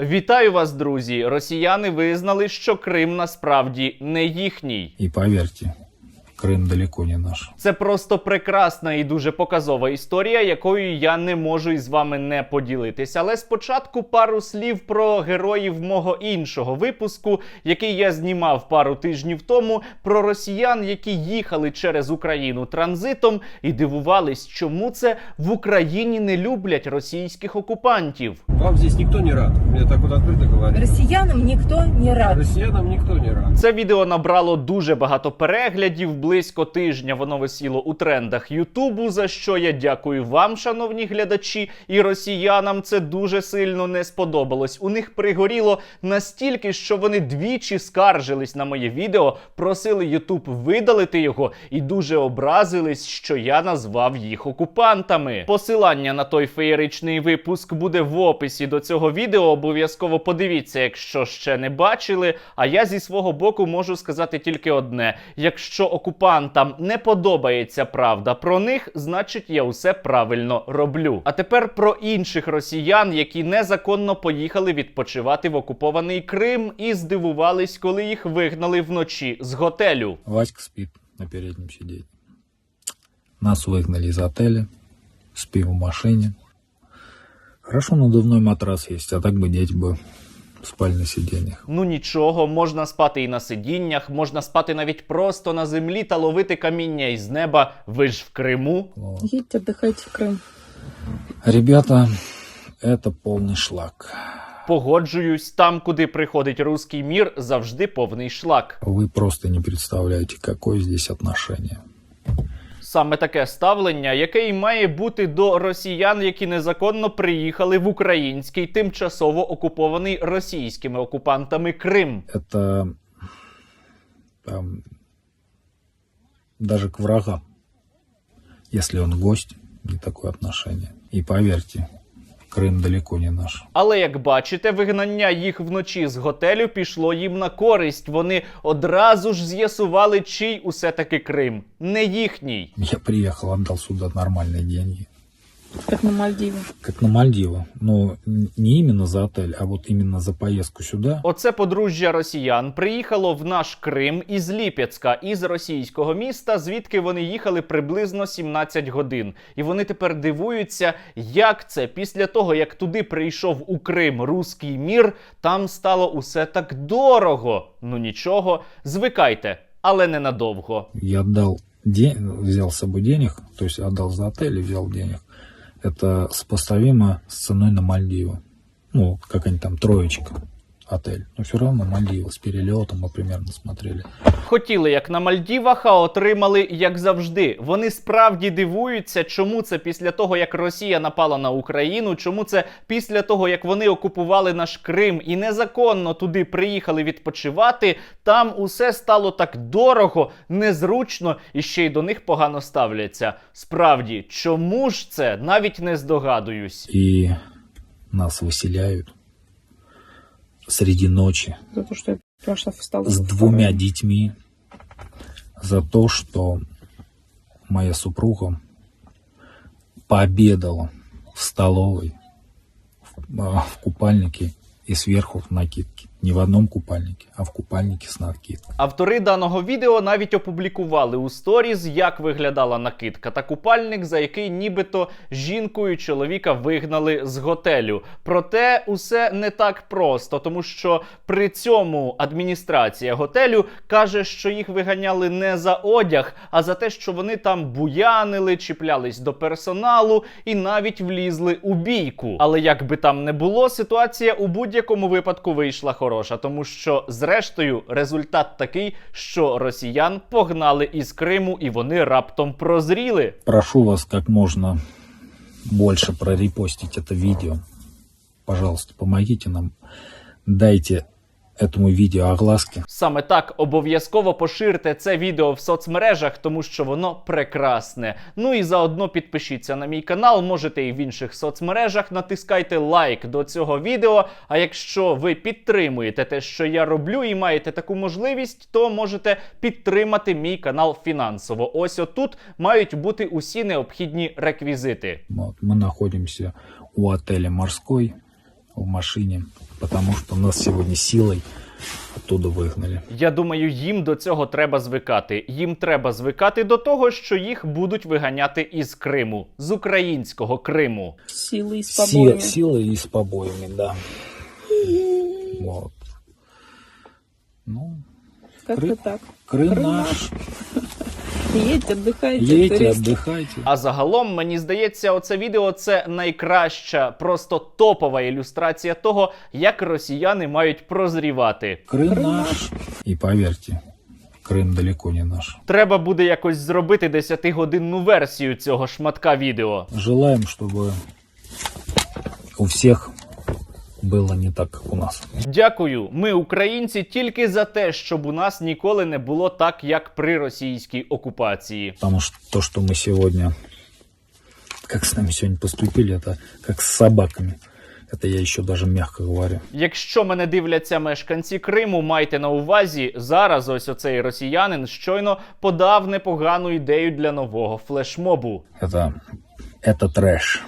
Вітаю вас, друзі! Росіяни визнали, що Крим насправді не їхній. І поверьте, Крым далеко не наш. Це просто прекрасна і дуже показова історія, якою я не можу із вами не поділитися. Але спочатку пару слів про героїв мого іншого випуску, який я знімав пару тижнів тому, про росіян, які їхали через Україну транзитом і дивувались, чому це в Україні не люблять російських окупантів. Вам здесь никто не рад. Я так вот открыто говорю. Россиянам никто не рад. Россиянам никто не рад. Це відео набрало дуже багато переглядів. Близько тижня воно висіло у трендах Ютубу. За що я дякую вам, шановні глядачі, і росіянам це дуже сильно не сподобалось. У них пригоріло настільки, що вони двічі скаржились на моє відео, просили Ютуб видалити його і дуже образились, що я назвав їх окупантами. Посилання на той феєричний випуск буде в описі до цього відео. Обов'язково подивіться, якщо ще не бачили. А я зі свого боку можу сказати тільки одне: якщо окупантам не подобається правда про них, значить я усе правильно роблю. А тепер про інших росіян, які незаконно поїхали відпочивати в окупований Крим і здивувались, коли їх вигнали вночі з готелю. Васька спит на переднем сиденье. Нас выгнали из отеля. Спим в машине. Хорошо, надувной матрас есть, а так бы дети бы спали на сиденьях. Ну нічого, можна спати і на сидіннях, можна спати навіть просто на землі та ловити каміння із неба. Ви ж в Криму. Вот. Едьте отдыхать в Крым. Ребята, это полный шлак. Погоджуюсь, там, куди приходить руський мір, завжди повний шлак. Вы просто не представляете, какое здесь отношение. Саме таке ставлення, яке й має бути до росіян, які незаконно приїхали в український тимчасово окупований російськими окупантами Крим. Это там, даже к врага, якщо він гость, не такое отношение. І поверьте, Крым далеко не наш. Але як бачите, вигнання їх вночі з готелю пішло їм на користь. Вони одразу ж з'ясували, чий усе таки Крим, не їхній. Я приїхав, віддав сюди нормальні деньги. Как на Мальдивы. Как на Мальдивы. Но не именно за отель, а вот именно за поездку сюда. Оце подружжя росіян приїхало в наш Крим із Ліпецька, із російського міста, звідки вони їхали приблизно 17 годин. І вони тепер дивуються, як це після того, як туди прийшов у Крим руський мір, там стало усе так дорого. Ну нічого, звикайте, але ненадовго. Я отдал де- взял с собой денег, то есть отдал за отель и взял денег. Это сопоставимо с ценой на Мальдивы. Ну, как они там троечка отель. Но все равно Мальдивы с перелетом мы примерно смотрели. Хотіли як на Мальдівах, а отримали як завжди. Вони справді дивуються, чому це після того, як Росія напала на Україну, чому це після того, як вони окупували наш Крим і незаконно туди приїхали відпочивати, там усе стало так дорого, незручно і ще й до них погано ставляться. Справді, чому ж це? Навіть не здогадуюсь. И нас выселяют Среди ночи За то, что я прошла в столовую. с двумя детьми за то, что моя супруга пообедала в столовой в, а, в купальнике и сверху в накидке. Не в одном купальнике, а в купальнике с накидкой. Автори даного відео навіть опублікували у сторіз, як виглядала накидка та купальник, за який нібито жінку і чоловіка вигнали з готелю. Проте усе не так просто, тому що при цьому адміністрація готелю каже, що їх виганяли не за одяг, а за те, що вони там буянили, чіплялись до персоналу і навіть влізли у бійку. Але як би там не було, ситуація у будь-якому випадку вийшла хороша, тому що зрештою результат такий, що росіян погнали із Криму, і вони раптом прозріли. Прошу вас як можна більше прорепостити це відео. Пожалуйста, помогите нам. Дайте этому видео огласки. Саме так обов'язково поширте це відео в соцмережах, тому що воно прекрасне. Ну і заодно підпишіться на мій канал, можете і в інших соцмережах. Натискайте лайк до цього відео. А якщо ви підтримуєте те, що я роблю, і маєте таку можливість, то можете підтримати мій канал фінансово. Ось отут мають бути усі необхідні реквізити. Вот, мы находимся у отеля «Морской» в машине потому что нас сегодня силой оттуда выгнали. Я думаю, їм до цього треба звикати. Їм треба звикати до того, що їх будуть виганяти із Криму, з українського Криму. Силы и с Си- побоями. силой и с побоями, да. Вот. Ну, Как-то Кры- так. Крым Крым наш. Едьте, отдыхайте, Едьте, туристы. отдыхайте. А загалом мені здається, оце відео це найкраща, просто топова ілюстрація того, як росіяни мають прозрівати. Крым наш. И поверьте, Крым далеко не наш. Треба буде якось зробити 10-годинну версію цього шматка відео. Желаем, чтобы у всех было не так, как у нас. Дякую. Ми, українці, тільки за те, щоб у нас ніколи не було так, як при російській окупації. Потому что то, что мы сегодня, как с нами сегодня поступили, это как с собаками. Это я еще даже мягко говорю. Якщо мене дивляться мешканці Криму, майте на увазі, зараз ось оцей росіянин щойно подав непогану ідею для нового флешмобу. Это, это трэш.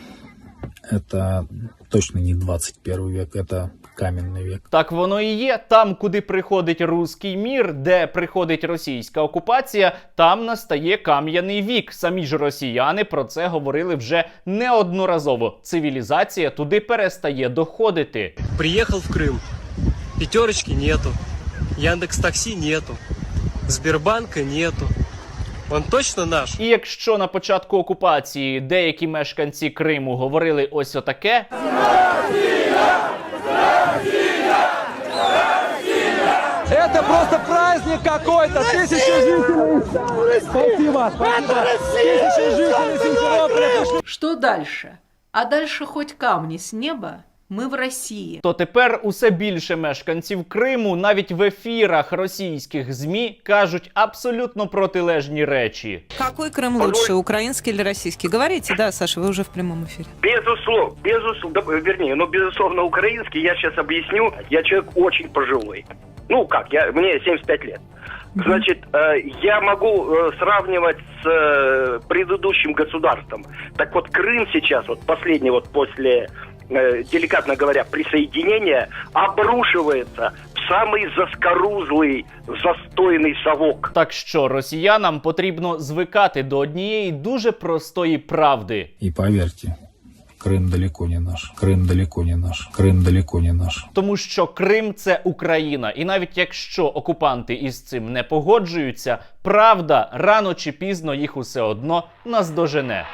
Это точно не 21 век, это каменный век. Так воно і є. Там, куди приходить руський мір, де приходить російська окупація, там настає кам'яний вік. Самі ж росіяни про це говорили вже неодноразово. Цивілізація туди перестає доходити. Приехал в Крым. Пятерочки нету. Яндекс Такси нету. Сбербанка нету. Он точно наш? І якщо на початку окупації деякі мешканці Криму говорили ось отаке, Это просто праздник какой-то. Тысячи жителей. Спасибо, спасибо. Тысячи жителей Симферополя пришли. Что дальше? А дальше хоть камни с неба, мы в России. то тепер усе більше мешканців Криму навіть в ефірах російських змі кажуть абсолютно протилежні речі. Какой Крым лучше, украинский или российский? Говорите, да, Саша, вы уже в прямом эфире. Безусловно, безусловно, да, вернее, ну, безусловно, украинский, я сейчас объясню, я человек очень пожилой. Ну, как, я, мне 75 лет. Значит, э, я могу э, сравнивать с э, предыдущим государством. Так вот, Крым сейчас, вот последний вот после, э, деликатно говоря, присоединения, обрушивается в самый заскорузлый, застойный совок. Так що росіянам потрібно звикати до однієї дуже простої правди. И поверьте, Крым далеко не наш. Крым далеко не наш. Крым далеко не наш. Тому що Крим це Україна, і навіть якщо окупанти із цим не погоджуються, правда рано чи пізно їх усе одно наздожене.